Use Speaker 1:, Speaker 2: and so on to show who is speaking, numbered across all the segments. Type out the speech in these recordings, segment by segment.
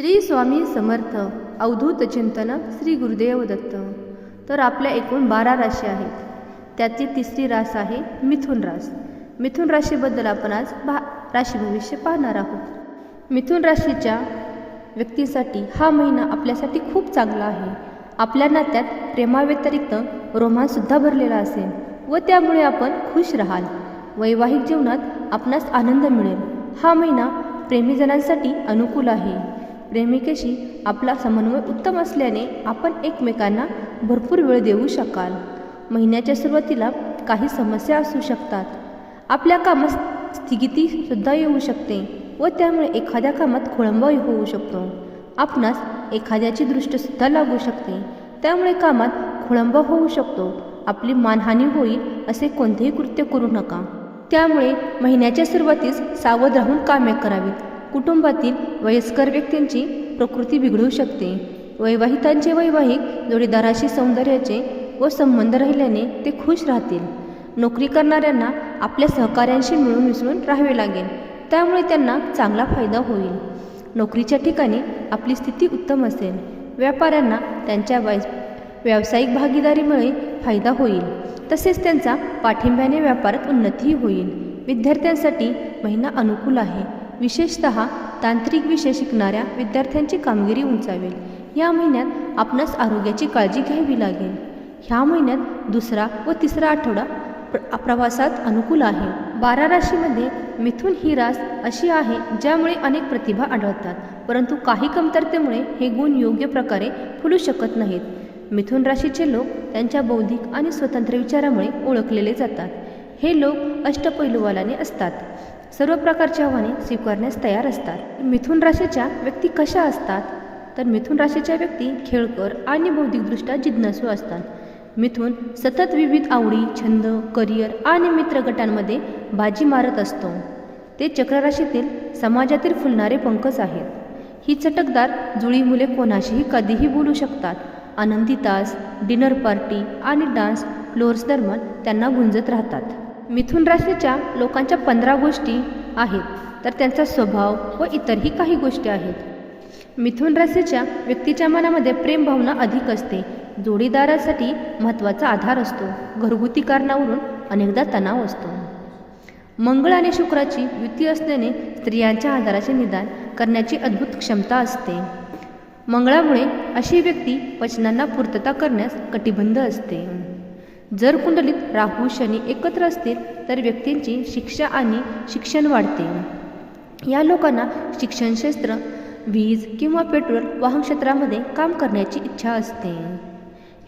Speaker 1: श्री स्वामी समर्थ अवधूत चिंतन श्री गुरुदेव दत्त तर आपल्या एकूण बारा राशी आहेत. त्यातली तिसरी रास आहे मिथुन रास. मिथुन राशीबद्दल आपण आज भा राशी भविष्य पाहणार आहोत. मिथुन राशीच्या व्यक्तीसाठी हा महिना आपल्यासाठी खूप चांगला आहे. आपल्या नात्यात प्रेमाव्यतिरिक्त रोमांसुद्धा भरलेला असेल व त्यामुळे आपण खुश राहाल. वैवाहिक जीवनात आपणास आनंद मिळेल. हा महिना प्रेमीजनांसाठी अनुकूल आहे. प्रेमिकेशी आपला समन्वय उत्तम असल्याने आपण एकमेकांना भरपूर वेळ देऊ शकाल. महिन्याच्या सुरुवातीला काही समस्या असू शकतात. आपल्या कामात स्थगितीसुद्धा येऊ शकते व त्यामुळे एखाद्या कामात खोळंबा होऊ शकतो. आपणास एखाद्याची दृष्टसुद्धा लागू शकते. त्यामुळे कामात खोळंबा होऊ शकतो. आपली मानहानी होईल असे कोणतेही कृत्य करू नका. त्यामुळे महिन्याच्या सुरुवातीस सावध राहून कामे करावीत. कुटुंबातील वयस्कर व्यक्तींची प्रकृती बिघडू शकते. वैवाहितांचे वैवाहिक जोडीदाराशी सौंदर्याचे व संबंध राहिल्याने ते खुश राहतील. नोकरी करणाऱ्यांना आपल्या सहकाऱ्यांशी मिळून मिसळून राहावे लागेल. त्यामुळे त्यांना चांगला फायदा होईल. नोकरीच्या ठिकाणी आपली स्थिती उत्तम असेल. व्यापाऱ्यांना त्यांच्या वै व्यावसायिक भागीदारीमुळे फायदा होईल. तसेच त्यांचा पाठिंब्याने व्यापारात उन्नतीही होईल. विद्यार्थ्यांसाठी महिना अनुकूल आहे. विशेषत तांत्रिक विषय शिकणाऱ्या विद्यार्थ्यांची कामगिरी उंचावेल. या महिन्यात आपणास आरोग्याची काळजी घ्यावी लागेल. ह्या महिन्यात दुसरा व तिसरा आठवडा प्र प्रवासात अनुकूल आहे. बारा राशीमध्ये मिथुन ही रास अशी आहे ज्यामुळे अनेक प्रतिभा आढळतात परंतु काही कमतरतेमुळे हे गुण योग्य प्रकारे फुलू शकत नाहीत. मिथुन राशीचे लोक त्यांच्या बौद्धिक आणि स्वतंत्र विचारामुळे ओळखलेले जातात. हे लोक अष्टपैलुवालाने असतात. सर्व प्रकारची आव्हाने स्वीकारण्यास तयार असतात. मिथुन राशीच्या व्यक्ती कशा असतात? तर मिथुन राशीच्या व्यक्ती खेळकर आणि बौद्धिकदृष्ट्या जिज्ञासू असतात. मिथुन सतत विविध आवडी छंद करिअर आणि मित्रगटांमध्ये बाजी मारत असतो. ते चक्रराशीतील समाजातील फुलणारे पंकज आहेत. ही चटकदार जुळी मुले कोणाशीही कधीही बोलू शकतात. आनंदी तास डिनर पार्टी आणि डान्स फ्लोअर्स दरम्यान त्यांना गुंजत राहतात. मिथुन राशीच्या लोकांच्या पंधरा गोष्टी आहेत. तर त्यांचा स्वभाव व इतरही काही गोष्टी आहेत. मिथुन राशीच्या व्यक्तीच्या मनामध्ये प्रेम भावना अधिक असते. जोडीदारासाठी महत्त्वाचा आधार असतो. घरगुती कारणावरून अनेकदा तणाव असतो. मंगळ आणि शुक्राची युती असल्याने स्त्रियांच्या आजाराचे निदान करण्याची अद्भुत क्षमता असते. मंगळामुळे अशी व्यक्ती वचनांना पूर्तता करण्यास कटिबंध असते. जर कुंडलीत राहू शनी एकत्र असतील तर व्यक्तींची शिक्षा आणि शिक्षण वाढते. या लोकांना शिक्षणशास्त्र वीज किंवा पेट्रोल वाहन क्षेत्रामध्ये काम करण्याची इच्छा असते.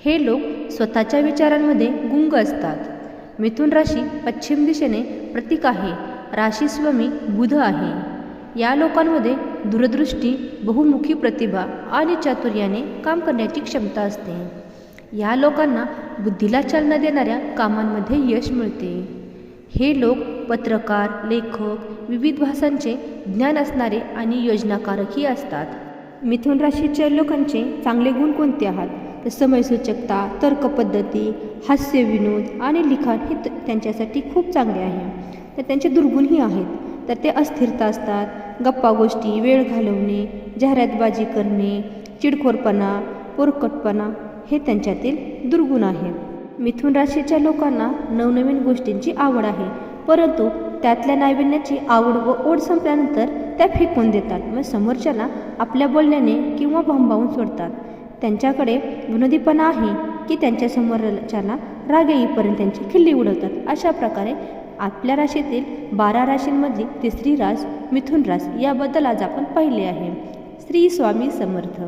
Speaker 1: हे लोक स्वतःच्या विचारांमध्ये गुंग असतात. मिथुन राशी पश्चिम दिशेने प्रतीक आहे. राशी स्वामी बुध आहे. या लोकांमध्ये दूरदृष्टी बहुमुखी प्रतिभा आणि चातुर्याने काम करण्याची क्षमता असते. या लोकांना बुद्धीला चालना देणाऱ्या कामांमध्ये यश मिळते. हे लोक पत्रकार लेखक विविध भाषांचे ज्ञान असणारे आणि योजनाकारकही असतात. मिथुन राशीच्या लोकांचे चांगले गुण कोणते आहात? तर समयसूचकता तर्कपद्धती हास्य विनोद आणि लिखाण हे त- त्यांच्यासाठी खूप चांगले आहे. तर त्यांचे दुर्गुणही आहेत. तर ते अस्थिरता असतात गप्पा गोष्टी वेळ घालवणे जाहिरातबाजी करणे चिडखोरपणा पोरकटपणा हे त्यांच्यातील दुर्गुण आहे. मिथुन राशीच्या लोकांना नवनवीन गोष्टींची आवड आहे. परंतु त्यातल्या नाविन्याची आवड व ओढ संपल्यानंतर त्या फेकून देतात व समोरच्याला आपल्या बोलण्याने किंवा भांबावून सोडतात. त्यांच्याकडे विनोदीपणा आहे की त्यांच्या समोरच्याला राग येईपर्यंत त्यांची खिल्ली उडवतात. अशा प्रकारे आपल्या राशीतील बारा राशींमधली तिसरी रास मिथुन रास याबद्दल आज आपण पाहिले आहे. श्री स्वामी समर्थ.